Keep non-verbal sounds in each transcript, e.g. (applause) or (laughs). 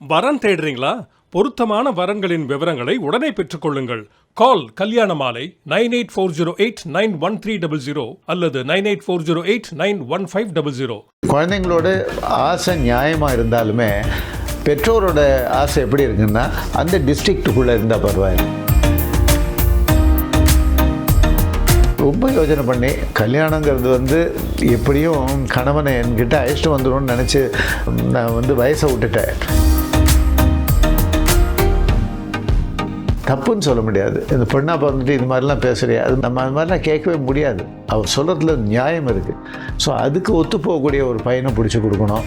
வரன் தேடுறீங்களா? பொருத்தமான வரன்களின் விவரங்களை உடனே பெற்றுக்கொள்ளுங்கள். Call Kalyana Malai nine eight four zero eight nine one three double zero அல்லது nine eight four zero eight nine one five double zero. குழந்தைங்களோட ஆசை நியாயமாக இருந்தாலுமே பெற்றோரோட ஆசை எப்படி இருக்குன்னா அந்த டிஸ்ட்ரிக்ட்டுக்குள்ளே இருந்தால் பரவாயில்ல. ரொம்ப யோசனை பண்ணி கல்யாணங்கிறது வந்து எப்படியும் கணவனை என்கிட்ட அழைச்சிட்டு வந்துடும்னு நினச்சி நான் வந்து வயசை விட்டுட்டேன். தப்புன்னு சொல்ல முடியாது. இந்த பெண்ணா பிறந்துட்டு இது மாதிரிலாம் பேசுறியா? அது நம்ம அது மாதிரிலாம் கேட்கவே முடியாது. அவர் சொல்கிறதுல நியாயம் இருக்குது ஸோ அதுக்கு ஒத்து போகக்கூடிய ஒரு பையனை பிடிச்சி கொடுக்கணும்.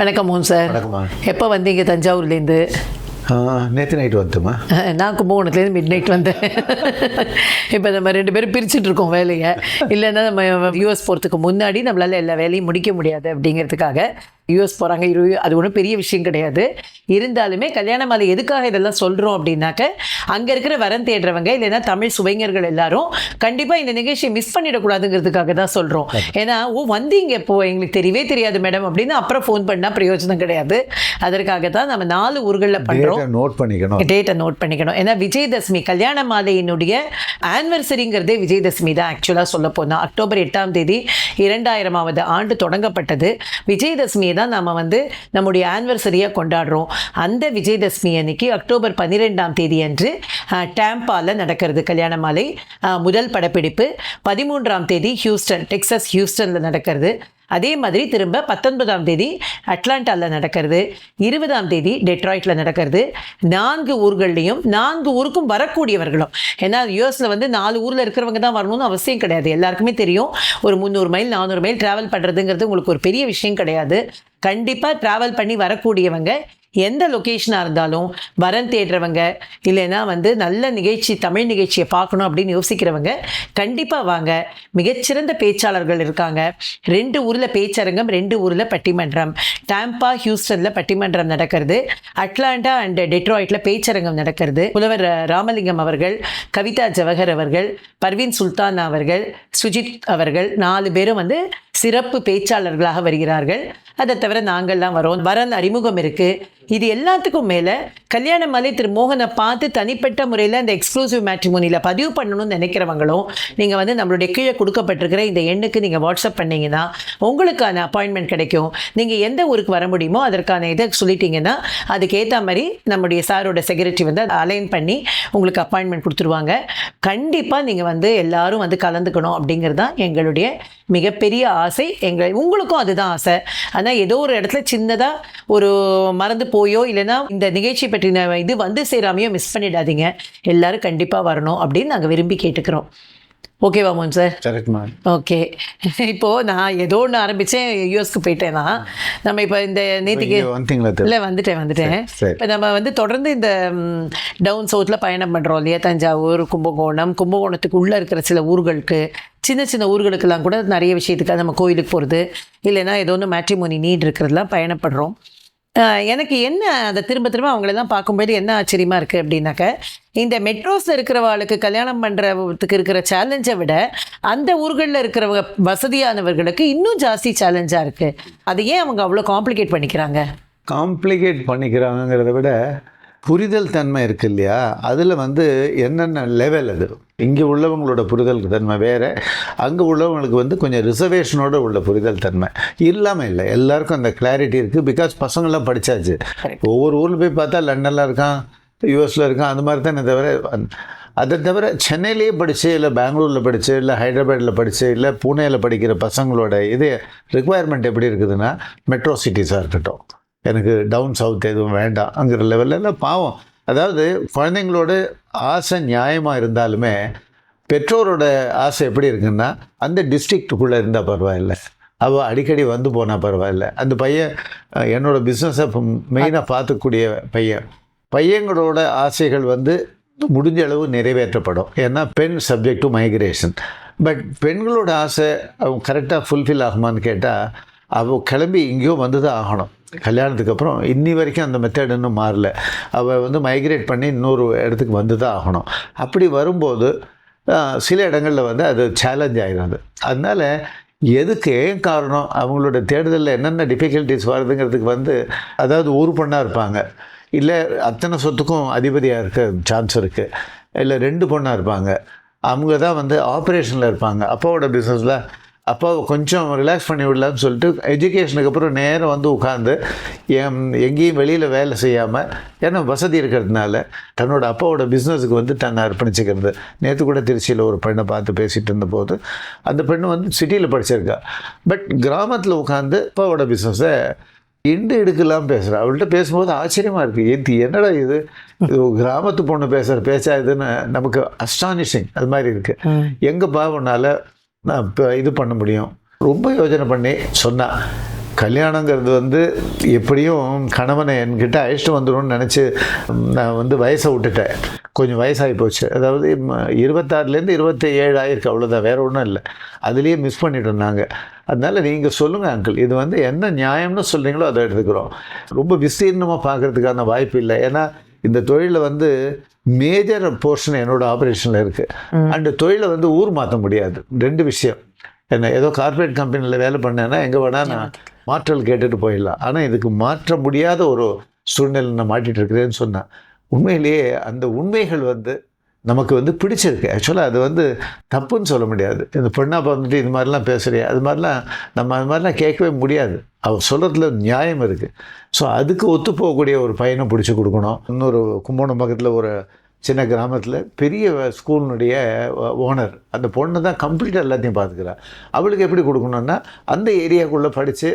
வணக்கம் மோகன் சார். எப்போ வந்தீங்க தஞ்சாவூர்லேருந்து? நேற்று நைட் வந்துட்டுமா? நான் கும்பகோணத்துலேருந்து மிட் நைட் வந்தேன். இப்போ நம்ம ரெண்டு பேரும் பிரிச்சுட்டு இருக்கோம் வேலையை. இல்லைன்னா நம்ம யூஎஸ் போகிறதுக்கு முன்னாடி நம்மளால் எல்லா வேலையும் முடிக்க முடியாது அப்படிங்கிறதுக்காக யூஎஸ் போகிறாங்க இரு அது ஒன்றும் பெரிய விஷயம் கிடையாது. இருந்தாலுமே கல்யாண மாலை எதுக்காக இதெல்லாம் சொல்கிறோம் அப்படின்னாக்க அங்கே இருக்கிற வரன் தேடுறவங்க இல்லைன்னா தமிழ் சுவைஞர்கள் எல்லாரும் கண்டிப்பாக இந்த நிகழ்ச்சியை மிஸ் பண்ணிடக்கூடாதுங்கிறதுக்காக தான் சொல்கிறோம் ஏன்னா ஓ வந்தீங்க இப்போ எங்களுக்கு தெரியவே தெரியாது மேடம் அப்படின்னு அப்புறம் ஃபோன் பண்ணால் பிரயோஜனம் கிடையாது. அதற்காக தான் நம்ம நாலு ஊர்களில் பண்ணுறோம் நோட் பண்ணிக்கணும். டேட்டை நோட் பண்ணிக்கணும். ஏன்னா விஜயதசமி கல்யாண மாலையினுடைய ஆனிவர்சரிங்கிறதே விஜயதசமி தான் ஆக்சுவலாக சொல்ல போனால் அக்டோபர் எட்டாம் தேதி இரண்டாயிரமாவது ஆண்டு தொடங்கப்பட்டது. விஜயதசமியை தான் நாம் வந்து நம்முடைய ஆனிவர்சரியாக கொண்டாடுறோம். அந்த விஜயதசமி அன்னைக்கு அக்டோபர் பன்னிரெண்டாம் தேதி அன்று டேம்பாவில் நடக்கிறது கல்யாண மாலை முதல் படப்பிடிப்பு. பதிமூன்றாம் தேதி ஹியூஸ்டன் டெக்ஸஸ் ஹியூஸ்டனில் நடக்கிறது. அதே மாதிரி திரும்ப பத்தொன்பதாம் தேதி அட்லாண்டாவில் நடக்கிறது இருபதாம் தேதி டெட்ராய்ட்டில் நடக்கிறது. நான்கு ஊர்கள்லையும் நான்கு ஊருக்கும் வரக்கூடியவர்களும். ஏன்னா யூஎஸில் வந்து நாலு ஊரில் இருக்கிறவங்க தான் வரணும்னு அவசியம் கிடையாது. எல்லாருக்குமே தெரியும். ஒரு முந்நூறு மைல் நானூறு மைல் ட்ராவல் பண்ணுறதுங்கிறது உங்களுக்கு ஒரு பெரிய விஷயம் கிடையாது. கண்டிப்பாக ட்ராவல் பண்ணி வரக்கூடியவங்க எந்த லொக்கேஷனாக இருந்தாலும் வரன் தேடுறவங்க இல்லைன்னா வந்து நல்ல நிகழ்ச்சி தமிழ் நிகழ்ச்சியை பார்க்கணும் அப்படின்னு யோசிக்கிறவங்க கண்டிப்பாக வாங்க. மிகச்சிறந்த பேச்சாளர்கள் இருக்காங்க. ரெண்டு ஊரில் பேச்சரங்கம் ரெண்டு ஊரில் பட்டிமன்றம். டாம்பா ஹியூஸ்டனில் பட்டிமன்றம் நடக்கிறது. அட்லாண்டா அண்ட் டெட்ராய்டில் பேச்சரங்கம் நடக்கிறது. புலவர் ராமலிங்கம் அவர்கள் கவிதா ஜவஹர் அவர்கள் பர்வீன் சுல்தான் அவர்கள் சுஜித் அவர்கள் நாலு பேரும் வந்து சிறப்பு பேச்சாளர்களாக வருகிறார்கள். அதை தவிர நாங்கள்லாம் வரோம். வரன் அறிமுகம் இருக்குது இது எல்லாத்துக்கும் மேலே கல்யாண மாலை திரு மோகனை பார்த்து தனிப்பட்ட முறையில் இந்த எக்ஸ்க்ளூசிவ் மேட்ரிமோனியில் பதிவு பண்ணணும்னு நினைக்கிறவங்களும் நீங்கள் வந்து நம்மளுடைய கீழே கொடுக்கப்பட்டிருக்கிற இந்த எண்ணுக்கு நீங்கள் வாட்ஸ்அப் பண்ணீங்கன்னா உங்களுக்கான அப்பாயின்மெண்ட் கிடைக்கும். நீங்கள் எந்த ஊருக்கு வர முடியுமோ அதற்கான இதை சொல்லிட்டீங்கன்னா அதுக்கேற்ற மாதிரி நம்முடைய சாரோட செக்ரட்டரி வந்து அலைன் பண்ணி உங்களுக்கு அப்பாயின்மெண்ட் கொடுத்துருவாங்க. கண்டிப்பாக நீங்கள் வந்து எல்லாரும் வந்து கலந்துக்கணும் அப்படிங்கிறது தான் எங்களுடைய மிகப்பெரிய ஆசை. ஆசை எங்கள் உங்களுக்கும் அதுதான் ஆசை. ஆனால் ஏதோ ஒரு இடத்துல சின்னதாக ஒரு மறந்து போயோ இல்லைன்னா இந்த நிகழ்ச்சி பற்றின இது வந்து சேராமையோ மிஸ் பண்ணிடாதீங்க. எல்லாரும் கண்டிப்பாக வரணும் அப்படின்னு நாங்கள் விரும்பி கேட்டுக்கிறோம். ஓகேவா மோகன் சார் கரெக்ட்மா ஓகே இப்போது நான் ஏதோ ஒன்று ஆரம்பித்தேன் யூஎஸ்க்கு போயிட்டேன்னா நம்ம இப்போ இந்த திரு? இல்லை வந்துட்டேன் வந்துட்டேன். இப்போ நம்ம வந்து தொடர்ந்து இந்த டவுன் சவுத்தில் பயணம் பண்ணுறோம் இல்லையா? தஞ்சாவூர் கும்பகோணம் கும்பகோணத்துக்கு உள்ளே இருக்கிற சில ஊர்களுக்கு சின்ன சின்ன ஊர்களுக்கெல்லாம் கூட நிறைய விஷயத்துக்காக நம்ம கோயிலுக்கு போகிறது இல்லைன்னா ஏதோ ஒன்று மேட்ரிமோனி நீட் இருக்கிறதுலாம் பயணப்படுறோம். எனக்கு என்ன அதை திரும்ப திரும்ப அவங்களெல்லாம் பார்க்கும்போது என்ன ஆச்சரியமாக இருக்குது அப்படின்னாக்க இந்த மெட்ரோஸில் இருக்கிறவங்களுக்கு கல்யாணம் பண்ணுறதுக்கு இருக்கிற சேலஞ்சை விட அந்த ஊர்களில் இருக்கிறவங்க வசதியானவர்களுக்கு இன்னும் ஜாஸ்தி சேலஞ்சாக இருக்குது அதை ஏன் அவங்க அவ்வளோ காம்ப்ளிகேட் பண்ணிக்கிறாங்க? காம்ப்ளிகேட் பண்ணிக்கிறாங்கிறத விட புரிதல் தன்மை இருக்கு இல்லையா? அதில் வந்து என்னென்ன லெவல் அது? இங்கே உள்ளவங்களோட புரிதல் தன்மை வேறு. அங்கே உள்ளவங்களுக்கு வந்து கொஞ்சம் ரிசர்வேஷனோட உள்ள புரிதல் தன்மை. இல்லாமல் இல்லை. எல்லாருக்கும் அந்த கிளாரிட்டி இருக்குது பிகாஸ் பசங்களாம் படித்தாச்சு ஒவ்வொரு ஊரில் போய் பார்த்தா லண்டனில் இருக்கான் யூஎஸில் இருக்கான் அந்த மாதிரி தானே தவிர அதை தவிர சென்னையிலேயே படித்து இல்லை பெங்களூரில் படித்து இல்லை ஹைதராபாத்தில் படித்து இல்லை பூனேயில் படிக்கிற பசங்களோட இது ரெக்குவயர்மெண்ட் எப்படி இருக்குதுன்னா மெட்ரோ சிட்டிஸாக இருக்கட்டும். எனக்கு டவுன் சவுத் எதுவும் வேண்டாம்ங்கிற லெவலில் பாவம். அதாவது குழந்தைங்களோட ஆசை நியாயமாக இருந்தாலுமே பெற்றோரோட ஆசை எப்படி இருக்குன்னா அந்த டிஸ்ட்ரிக்ட்டுக்குள்ளே இருந்தால் பரவாயில்ல. அவள் அடிக்கடி வந்து போனால் பரவாயில்ல. அந்த பையன் என்னோடய பிஸ்னஸை மெயினாக பார்த்துக்கூடிய பையன். பையங்களோட ஆசைகள் வந்து முடிஞ்ச அளவு நிறைவேற்றப்படும். ஏன்னா பெண் சப்ஜெக்ட் டு மைக்ரேஷன் பட் பெண்களோட ஆசை அவங்க கரெக்டாக ஃபுல்ஃபில் ஆகுமான்னு கேட்டால் அவள் கிளம்பி இங்கேயோ வந்து தான் ஆகணும். கல்யாணத்துக்கு அப்புறம் இன்னி வரைக்கும் அந்த மெத்தட் இன்னும் மாறல. அவள் வந்து மைக்ரேட் பண்ணி இன்னொரு இடத்துக்கு வந்து தான் ஆகணும். அப்படி வரும்போது சில இடங்களில் வந்து அது சேலஞ்ச் ஆகிடுது அதனால் எதுக்கு ஏன் காரணம்? அவங்களோட தேடுதலில் என்னென்ன டிஃபிகல்ட்டிஸ் வருதுங்கிறதுக்கு வந்து அதாவது ஊர் பொண்ணாக இருப்பாங்க. இல்லை அத்தனை சொத்துக்கும் அதிபதியாக இருக்க சான்ஸ் இருக்குது இல்லை ரெண்டு பொண்ணாக இருப்பாங்க. அவங்க தான் வந்து ஆப்ரேஷனில் இருப்பாங்க. அப்பாவோட பிஸ்னஸில் அப்பாவை கொஞ்சம் ரிலாக்ஸ் பண்ணி விடலான்னு சொல்லிட்டு எஜுகேஷனுக்கு அப்புறம் நேரம் வந்து உட்காந்து எம் எங்கேயும் வெளியில் வேலை செய்யாமல் ஏன்னா வசதி இருக்கிறதுனால தன்னோட அப்பாவோட பிஸ்னஸுக்கு வந்து தன்னை அர்ப்பணிச்சுக்கிறது. நேற்று கூட திருச்சியில் ஒரு பெண்ணை பார்த்து பேசிகிட்டு இருந்தபோது அந்த பெண்ணு வந்து சிட்டியில் படிச்சிருக்கா. பட் கிராமத்தில் உட்காந்து அப்பாவோட பிஸ்னஸை இண்டு எடுக்கலாம் பேசுகிறா அவள்கிட்ட பேசும்போது ஆச்சரியமாக இருக்குது ஏத்தி என்னடா இது? இது கிராமத்து பொண்ணு பேசுகிற பேச்சா இதுன்னு நமக்கு அஸ்டானிஷிங் அது மாதிரி இருக்குது எங்கே பாவனால நான் இப்போ இது பண்ண முடியும். ரொம்ப யோசனை பண்ணி சொன்னான் கல்யாணங்கிறது வந்து எப்படியும் கணவனை என்கிட்ட அழைச்சிட்டு வந்துடும்னு நினச்சி நான் வந்து வயசை விட்டுட்டேன். கொஞ்சம் வயசாகி போச்சு. அதாவது இருபத்தாறுலேருந்து இருபத்தி ஏழு ஆயிருக்கு. அவ்வளோதான் வேறு ஒன்றும் இல்லை. அதுலேயே மிஸ் பண்ணிட்டோம் நாங்கள் அதனால் நீங்கள் சொல்லுங்கள் அங்கிள் இது வந்து என்ன நியாயம்னு சொல்கிறீங்களோ அதை எடுத்துக்கிறோம். ரொம்ப விஸ்தீர்ணமாக பார்க்கறதுக்கான வாய்ப்பு இல்லை. ஏன்னா இந்த தொழிலில் வந்து மேஜர் போர்ஷன் என்னோட ஆப்ரேஷனில் இருக்குது அந்த தொழிலை வந்து ஊர் மாற்ற முடியாது. ரெண்டு விஷயம். என்ன ஏதோ கார்ப்பரேட் கம்பெனியில் வேலை பண்ணேன்னா எங்கே வேணால் நான் மாற்றல் கேட்டுட்டு போயிடலாம். ஆனால் இதுக்கு மாற்ற முடியாத ஒரு சூழ்நிலை நான் மாட்டிட்டு இருக்கிறேன்னு சொன்னேன் உண்மையிலேயே அந்த உண்மைகள் வந்து நமக்கு வந்து பிடிச்சிருக்கு. ஆக்சுவலாக அது வந்து தப்புன்னு சொல்ல முடியாது. இந்த பெண்ணாக பார்த்துட்டு இது மாதிரிலாம் பேசுகிறியா அது மாதிரிலாம் நம்ம அது மாதிரிலாம் கேட்கவே முடியாது. அவள் சொல்கிறதுல நியாயம் இருக்குது ஸோ அதுக்கு ஒத்து போகக்கூடிய ஒரு பையனை பிடிச்சி கொடுக்கணும். இன்னொரு கும்போணம் பக்கத்தில் ஒரு சின்ன கிராமத்தில் பெரிய ஸ்கூலினுடைய ஓனர் அந்த பொண்ணு தான் கம்ப்ளீட்டாக எல்லாத்தையும் பார்த்துக்கிறா. அவளுக்கு எப்படி கொடுக்கணும்னா அந்த ஏரியாக்குள்ளே படித்து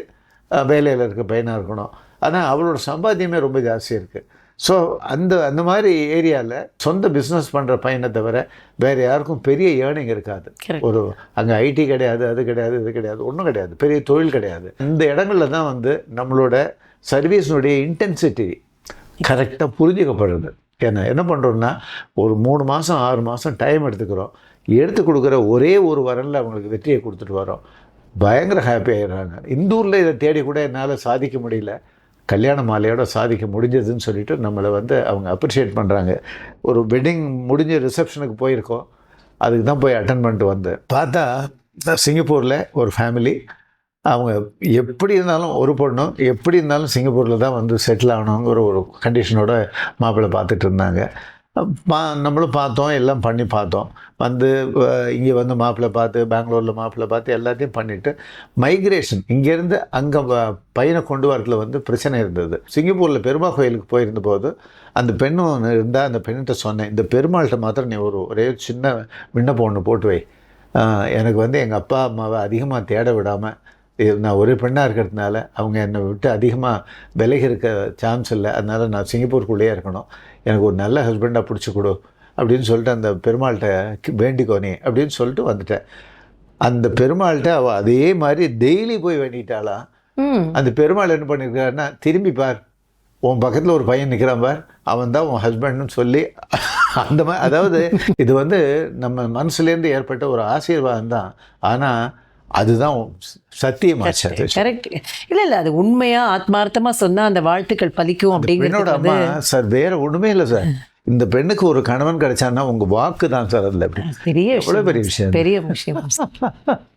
வேலையில் இருக்க பையனாக இருக்கணும். ஆனால் அவளோட சம்பாத்தியமே ரொம்ப ஜாஸ்தி இருக்குது ஸோ அந்த அந்த மாதிரி ஏரியாவில் சொந்த பிஸ்னஸ் பண்ணுற பையனை தவிர வேறு யாருக்கும் பெரிய ஏர்னிங் இருக்காது. ஒரு அங்கே ஐடி கிடையாது அது கிடையாது இது கிடையாது ஒன்றும் கிடையாது பெரிய தொழில் கிடையாது. இந்த இடங்களில் தான் வந்து நம்மளோட சர்வீஸினுடைய இன்டென்சிட்டி கரெக்டாக புரிஞ்சுக்கப்படுறது ஏன்னா என்ன பண்ணுறோம்னா ஒரு மூணு மாதம் ஆறு மாதம் டைம் எடுத்துக்கிறோம். எடுத்து கொடுக்குற ஒரே ஒரு வரனில் அவங்களுக்கு வெற்றியை கொடுத்துட்டு வரோம். பயங்கர ஹாப்பி ஆயிடுறாங்க. இந்த ஊரில் இதை தேடி கூட என்னால் சாதிக்க முடியல. கல்யாண மாலையோட சாதிக்க முடிஞ்சதுன்னு சொல்லிட்டு நம்மளை வந்து அவங்க அப்ரிஷியேட் பண்ணுறாங்க ஒரு வெட்டிங் முடிஞ்ச ரிசப்ஷனுக்கு போயிருக்கோம். அதுக்கு தான் போய் அட்டன் பண்ணிட்டு வந்தேன். பார்த்தா சிங்கப்பூரில் ஒரு ஃபேமிலி அவங்க எப்படி இருந்தாலும் ஒரு பொண்ணும் எப்படி இருந்தாலும் சிங்கப்பூரில் தான் வந்து செட்டில் ஆகணுங்கிற ஒரு கண்டிஷனோட மாப்பிள்ளை பார்த்துட்டு இருந்தாங்க. பா நம்மளும் பார்த்தோம் எல்லாம் பண்ணி பார்த்தோம். வந்து இங்கே வந்து மாப்பிள்ளை பார்த்து பெங்களூரில் மாப்பிள்ளை பார்த்து எல்லாத்தையும் பண்ணிவிட்டு மைக்ரேஷன் இங்கேருந்து அங்கே பையனை கொண்டு வரதுல வந்து பிரச்சனை இருந்தது. சிங்கப்பூரில் பெருமா கோயிலுக்கு போயிருந்த போது அந்த பெண்ணும் இருந்தால் அந்த பெண்ணிட்ட சொன்னேன் இந்த பெருமாள்கிட்ட மாத்திரம் நீ ஒரு ஒரே சின்ன விண்ணப்பம் ஒன்று போட்டு வை. எனக்கு வந்து எங்கள் அப்பா அம்மாவை அதிகமாக தேட விடாமல் நான் ஒரே பெண்ணாக இருக்கிறதுனால அவங்க என்னை விட்டு அதிகமாக விலகி இருக்க சான்ஸ் இல்லை. அதனால் நான் சிங்கப்பூருக்குள்ளேயே இருக்கணும். எனக்கு ஒரு நல்ல ஹஸ்பண்டாக பிடிச்சி கொடு. அப்படின்னு சொல்லிட்டு அந்த பெருமாள்கிட்ட கி- வேண்டிக்கோ நீ அப்படின்னு சொல்லிட்டு வந்துட்டேன். அந்த பெருமாள்கிட்ட அவள் அதே மாதிரி டெய்லி போய் வேண்டிட்டாளாம் ம். அந்த பெருமாள் என்ன பண்ணியிருக்காருன்னா திரும்பி பார். உன் பக்கத்தில் ஒரு பையன் நிற்கிறான் பார். அவன் தான் உன் ஹஸ்பண்ட்னு சொல்லி (laughs) அந்த மாதிரி அதாவது இது வந்து நம்ம மனசுலேருந்து ஏற்பட்ட ஒரு ஆசீர்வாதம் தான். ஆனால் அதுதான் சத்தியமாச்சு அது கரெக்ட் இல்ல இல்ல அது உண்மையா ஆத்மார்த்தமா சொன்னா அந்த வாழ்த்துக்கள் பலிக்கும் பெண்ணோட அப்படிங்கிறது அம்மா வந்து சார் வேற ஒண்ணுமே இல்லை சார். இந்த பெண்ணுக்கு ஒரு கணவன் கிடைச்சான்னா உங்க வாக்கு தான் சார் அதில் அப்படி. பெரிய எவ்வளோ பெரிய விஷயம். பெரிய விஷயம். (laughs)